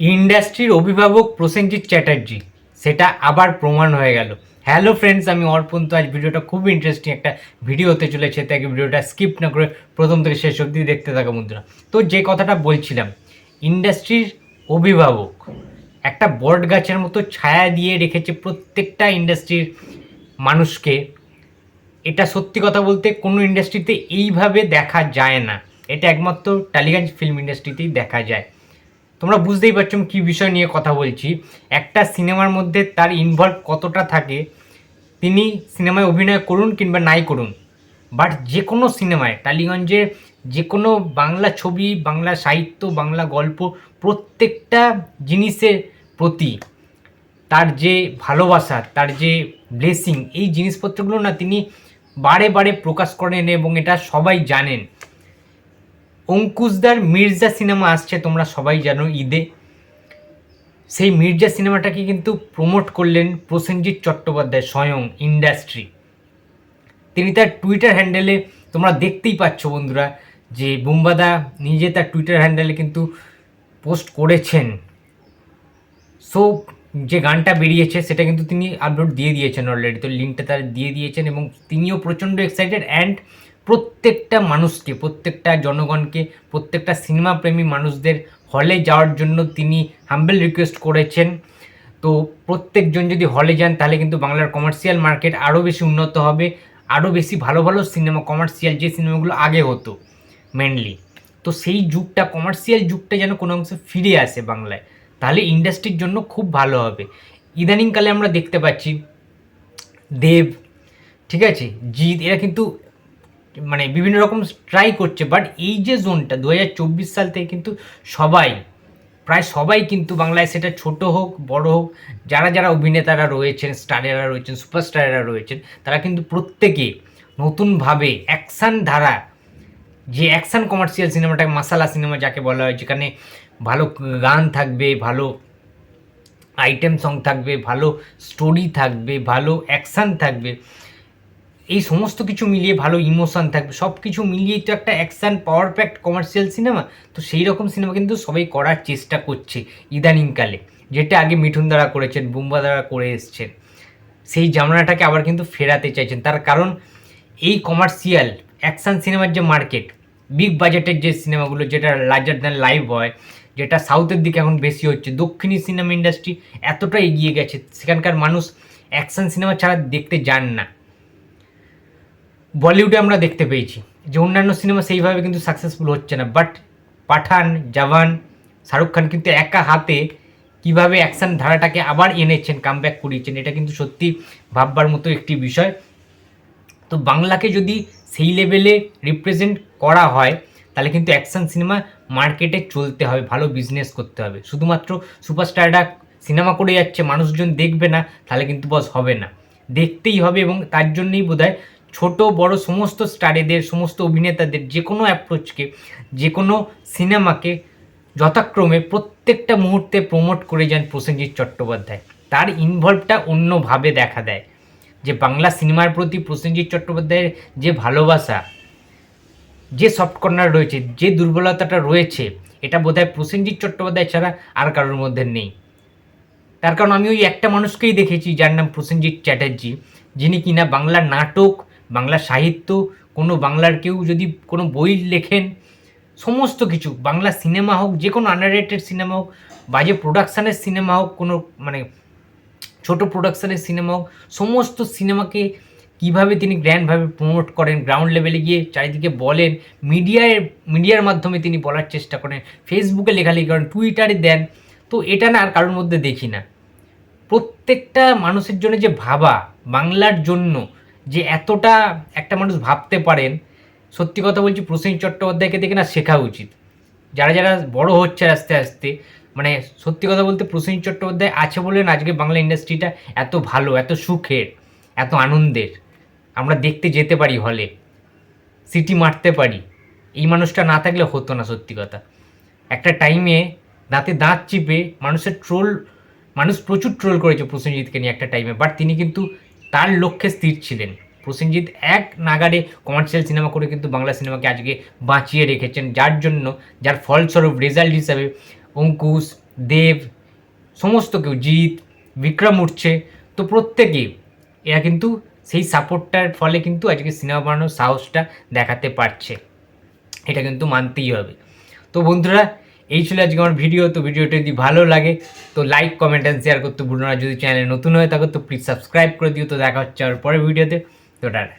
ইন্ডাস্ট্রির অভিভাবক প্রসেনজিৎ চ্যাটার্জি। সেটা আবার প্রমাণ হয়ে গেল। হ্যালো ফ্রেন্ডস আমি অর্পণ। তো আজ ভিডিওটা খুব ইন্টারেস্টিং একটা ভিডিও হতে চলেছে, তাই ভিডিওটা স্কিপ না করে প্রথম থেকে শেষ অবধি দেখতে থাকা বন্ধুরা। তো যে কথাটা বলছিলাম, ইন্ডাস্ট্রির অভিভাবক একটা বট গাছের মতো ছায়া দিয়ে রেখেছে প্রত্যেকটা ইন্ডাস্ট্রির মানুষকে। এটা সত্যি কথা বলতে কোনো ইন্ডাস্ট্রিতে এইভাবে দেখা যায় না। এটা একমাত্র টালিগঞ্জ ফিল্ম ইন্ডাস্ট্রিতেই দেখা যায়। তোমরা বুঝতেই পারছ কী বিষয় নিয়ে কথা বলছি। একটা সিনেমার মধ্যে তার ইনভলভ কতটা থাকে, তিনি সিনেমায় অভিনয় করুন কিংবা নাই করুন। বাট যে কোনো সিনেমায়, টালিগঞ্জের যে কোনো বাংলা ছবি, বাংলা সাহিত্য, বাংলা গল্প, প্রত্যেকটা জিনিসের প্রতি তার যে ভালোবাসা, তার যে ব্লেসিং এই জিনিসপত্রগুলো না তিনি বারে বারে প্রকাশ করেন এবং এটা সবাই জানেন। অঙ্কুশদার মির্জা সিনেমা আসছে, তোমরা সবাই জানো ঈদে। সেই মির্জা সিনেমাটাকে কিন্তু প্রমোট করলেন প্রসেনজিৎ চট্টোপাধ্যায় স্বয়ং ইন্ডাস্ট্রি তিনি তার টুইটার হ্যান্ডেলে তোমরা দেখতেই পাচ্ছ বন্ধুরা, যে বুম্বাদা নিজে তার টুইটার হ্যান্ডেলে কিন্তু পোস্ট করেছেন। সো যে গানটা বেরিয়েছে, সেটা কিন্তু তিনি আপলোড দিয়ে দিয়েছেন অলরেডি তো লিঙ্কটা তার দিয়ে দিয়েছেন এবং তিনিও প্রচণ্ড এক্সাইটেড অ্যান্ড প্রত্যেকটা মানুষকে, প্রত্যেকটা জনগণকে, প্রত্যেকটা সিনেমা প্রেমী মানুষদের হলে যাওয়ার জন্য তিনি হাম্বেল রিকোয়েস্ট করেছেন। তো প্রত্যেকজন যদি হলে যান, তাহলে কিন্তু বাংলার কমার্শিয়াল মার্কেট আরও বেশি উন্নত হবে আরও বেশি ভালো ভালো সিনেমা কমার্শিয়াল যে সিনেমাগুলো আগে হতো মেনলি তো সেই যুগটা কমার্শিয়াল যুগটা যেন কোনো অংশে ফিরে আসে বাংলায়, তাহলে ইন্ডাস্ট্রির জন্য খুব ভালো হবে। ইদানিংকালে আমরা দেখতে পাচ্ছি, দেব, ঠিক আছে, জিৎ, এরা কিন্তু মানে বিভিন্ন রকম ট্রাই করছে বাট এই যে জোনটা দু হাজার চব্বিশ সাল থেকে কিন্তু সবাই, প্রায় সবাই কিন্তু বাংলায় সেটা ছোট হোক, বড় হোক, যারা যারা অভিনেতারা রয়েছেন, স্টারেরা রয়েছেন সুপারস্টারেরা রয়েছেন, তারা কিন্তু প্রত্যেকে নতুনভাবে অ্যাকশান ধারা, যে অ্যাকশান কমার্শিয়াল সিনেমাটাকে মাসালা সিনেমা যাকে বলা হয়, যেখানে ভালো গান থাকবে, ভালো আইটেম সং থাকবে, ভালো স্টোরি থাকবে, ভালো অ্যাকশান থাকবে এই সমস্ত কিছু মিলিয়ে ভালো ইমোশন থাকবে। সব কিছু মিলিয়েই তো একটা action power packed commercial cinema তো সেই রকম সিনেমা কিন্তু সবাই করার চেষ্টা করছে ইদানিংকালে যেটা আগে মিঠুন দ্বারা করেছেন, বুম্বা দ্বারা করে এসছেন। সেই জামনাটাকে আবার কিন্তু ফেরাতে চাইছেন। তার কারণ এই কমার্শিয়াল অ্যাকশান সিনেমার যে মার্কেট বিগ বাজেটের যে সিনেমাগুলো যেটা লার্জার দ্যান লাইভ হয়, যেটা সাউথের দিকে এখন বেশি হচ্ছে, দক্ষিণী সিনেমা ইন্ডাস্ট্রি এতটা এগিয়ে গেছে। সেখানকার মানুষ অ্যাকশন সিনেমা ছাড়া দেখতে যান না। বলিউডে আমরা দেখতে পেয়েছি যে অন্যান্য সিনেমা সেইভাবে কিন্তু সাকসেসফুল হচ্ছে না। বাট পাঠান, জওয়ান, শাহরুখ খান কিন্তু একা হাতে কীভাবে অ্যাকশন ধারাটাকে আবার এনেছেন কামব্যাক করিয়েছেন, এটা কিন্তু সত্যি ভাববার মতো একটি বিষয়। তো বাংলাকে যদি সেই লেভেলে রিপ্রেজেন্ট করা হয়, তাহলে কিন্তু অ্যাকশন সিনেমা মার্কেটে চলতে হবে, ভালো বিজনেস করতে হবে। শুধুমাত্র সুপারস্টাররা সিনেমা করে যাচ্ছে, মানুষজন দেখবে না, তাহলে কিন্তু বস হবে না। দেখতেই হবে এবং তার জন্যই বোধহয় ছোট, বড় সমস্ত স্টারেদের, সমস্ত অভিনেতাদের যে কোনো অ্যাপ্রোচকে যে কোনো সিনেমাকে যথাক্রমে প্রত্যেকটা মুহূর্তে প্রমোট করে যান প্রসেনজিৎ চট্টোপাধ্যায়। তার ইনভলভটা অন্যভাবে দেখা দেয়। যে বাংলা সিনেমার প্রতি প্রসেনজিৎ চট্টোপাধ্যায়ের যে ভালোবাসা, যে সফট কর্নার রয়েছে, যে দুর্বলতাটা রয়েছে, এটা বোধহয় প্রসেনজিৎ চট্টোপাধ্যায় ছাড়া আর কারোর মধ্যে নেই। তার কারণ আমি ওই একটা মানুষকেই দেখেছি যার নাম প্রসেনজিৎ চ্যাটার্জি, যিনি কিনা বাংলা নাটক বাংলা সাহিত্য, কোনো বাংলার কেউ যদি কোনো বই লেখেন, সমস্ত কিছু, বাংলা সিনেমা হোক, যে কোনো আন্ডাররেটেড সিনেমা হোক বাজে প্রোডাকশানের সিনেমা হোক, কোনো মানে ছোট প্রোডাকশানের সিনেমা হোক, সমস্ত সিনেমাকে কীভাবে তিনি গ্র্যান্ডভাবে প্রমোট করেন গ্রাউন্ড লেভেলে গিয়ে চারিদিকে বলেন মিডিয়ায় মিডিয়ার মাধ্যমে তিনি বলার চেষ্টা করেন ফেসবুকে লেখালেখি করেন টুইটারে দেন, তো এটা না আর কারোর মধ্যে দেখি না। প্রত্যেকটা মানুষের জন্য যে ভাবা, বাংলার জন্য যে এতটা একটা মানুষ ভাবতে পারেন, সত্যি কথা বলছি, প্রসেন চট্টোপাধ্যায়কে দেখে না শেখা উচিত। যারা যারা বড় হচ্ছে আস্তে আস্তে মানে সত্যি কথা বলতে প্রসেন চট্টোপাধ্যায় আছে বলে না, আজকে বাংলা ইন্ডাস্ট্রিটা এত ভালো, এত সুখের, এত আনন্দের। আমরা দেখতে যেতে পারি হলে, সিটি মারতে পারি। এই মানুষটা না থাকলে হতো না সত্যি কথা। একটা টাইমে দাঁতে দাঁত চিপে মানুষের ট্রোল, মানুষ প্রচুর ট্রোল করেছে প্রসেনজিৎকে নিয়ে একটা টাইমে, বাট তিনি কিন্তু তার লক্ষ্যে স্থির ছিলেন। প্রসেনজিৎ এক নাগারে কমার্শিয়াল সিনেমা করে কিন্তু বাংলা সিনেমাকে আজকে বাঁচিয়ে রেখেছেন, যার জন্য, যার ফলস্বরূপ রেজাল্ট হিসাবে অঙ্কুশ, দেব, সমস্ত কেউ, জিৎ, বিক্রম উঠছে। তো প্রত্যেকে, এরা কিন্তু সেই সাপোর্টটার ফলে কিন্তু আজকে সিনেমা বানানোর সাহসটা দেখাতে পারছে। এটা কিন্তু মানতেই হবে। তো বন্ধুরা এই ছিল আজকে আমার ভিডিও তো ভিডিওটা যদি ভালো লাগে, তো লাইক কমেন্ট অ্যান্ড শেয়ার করতে ভুলো না। যদি চ্যানেল নতুন হয়ে থাকো, তো প্লিজ সাবস্ক্রাইব করে দিও। তো দেখা হচ্ছে আর পরের ভিডিওতে তো টাটা।